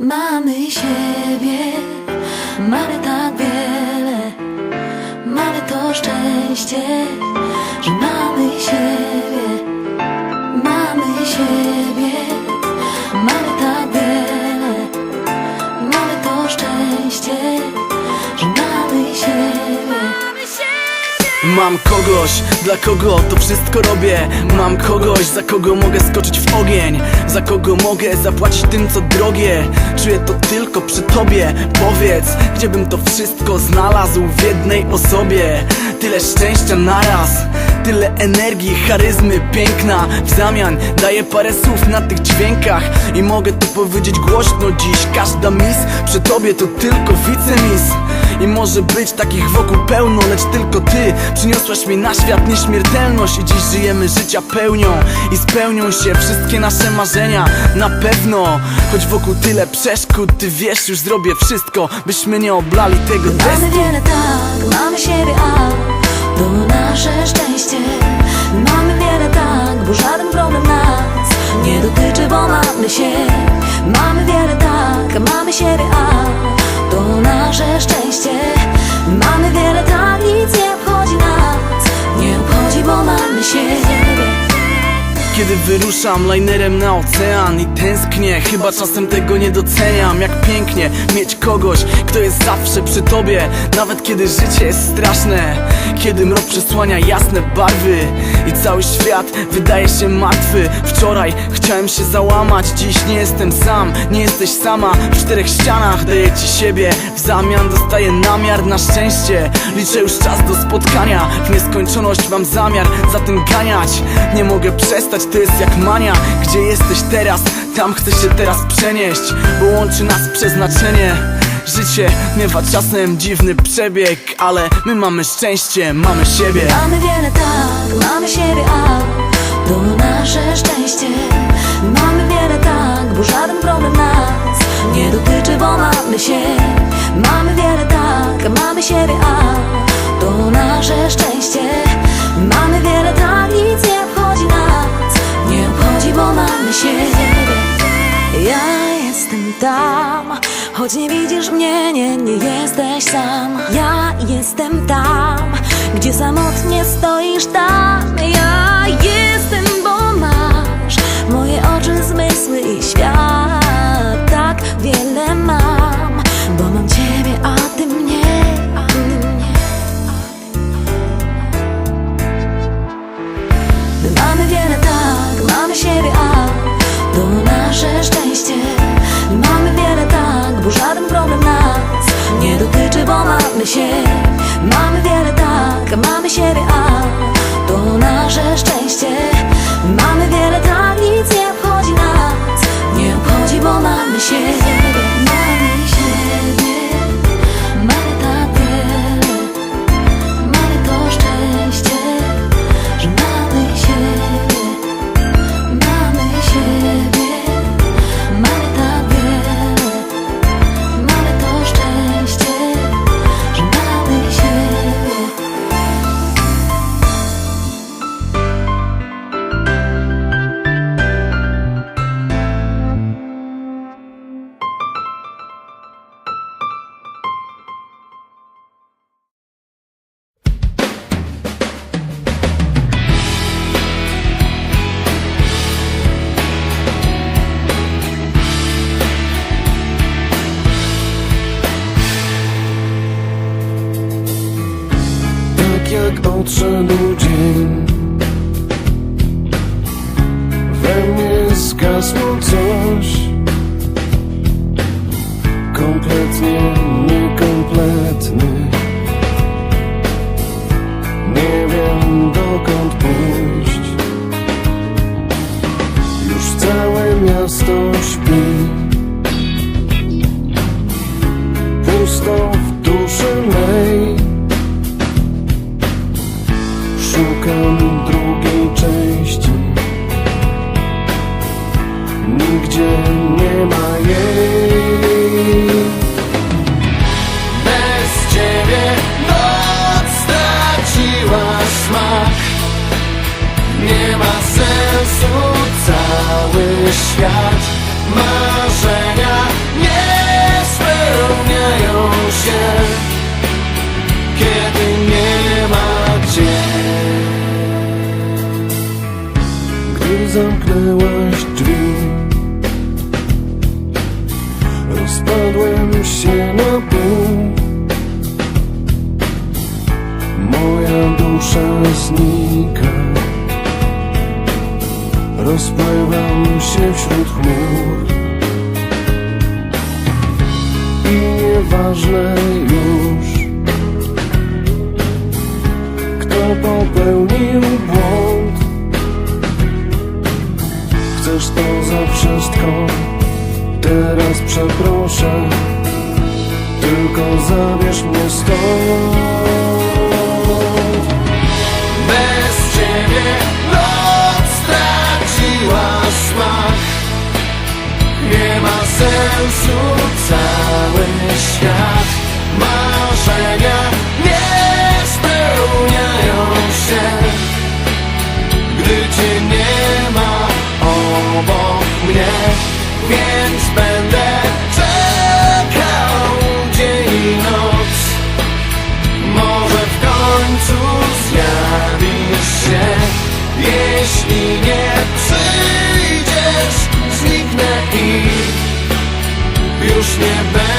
Mamy siebie, mamy tak wiele, mamy to szczęście, Mam kogoś, dla kogo to wszystko robię. Mam kogoś, za kogo mogę skoczyć w ogień. Za kogo mogę zapłacić tym co drogie. Czuję to tylko przy tobie. Powiedz, gdzie bym to wszystko znalazł w jednej osobie. Tyle szczęścia naraz Tyle energii, charyzmy, piękna. W zamian daję parę słów na tych dźwiękach I mogę to powiedzieć głośno dziś. Każda mis przy tobie to tylko wicemis i może być takich wokół pełno, lecz tylko ty Przyniosłaś mi na świat nieśmiertelność I dziś żyjemy życia pełnią I spełnią się wszystkie nasze marzenia Na pewno Choć wokół tyle przeszkód Ty wiesz, już zrobię wszystko Byśmy nie oblali tego Mamy testu wiele tak, mamy siebie, a to nasze szczęście. Mamy Kiedy wyruszam linerem na ocean i tęsknię Chyba czasem tego nie doceniam. Jak pięknie mieć kogoś, kto jest zawsze przy tobie Nawet kiedy życie jest straszne. Kiedy mrok przesłania jasne barwy I cały świat wydaje się martwy. Wczoraj chciałem się załamać Dziś nie jestem sam, nie jesteś sama. W czterech ścianach daję ci siebie W zamian dostaję namiar. Na szczęście Liczę już czas do spotkania. W nieskończoność mam zamiar za tym ganiać. Nie mogę przestać, to jest jak mania Gdzie jesteś teraz, tam chcę się teraz przenieść Bo łączy nas przeznaczenie Życie miewa czasem dziwny przebieg Ale my mamy szczęście, mamy siebie Mamy wiele tak, mamy siebie, a to nasze szczęście. Mamy wiele tak, bo żaden problem nas nie dotyczy, bo mamy się. Mamy wiele tak, mamy siebie, a to nasze szczęście. Mamy wiele tak, choć nie widzisz mnie, nie, nie jesteś sam. Ja jestem tam, gdzie samotnie stoisz tam. Ja jestem, share Mama viene da, che mama share mnie zgasło coś. Kompletnie niekompletny. Nie wiem dokąd pójść. Już całe miasto śpi popełnił błąd. Chcesz to za wszystko? Teraz przeproszę Tylko zabierz mnie stąd Jeśli nie przyjdziesz, zniknę i już nie będę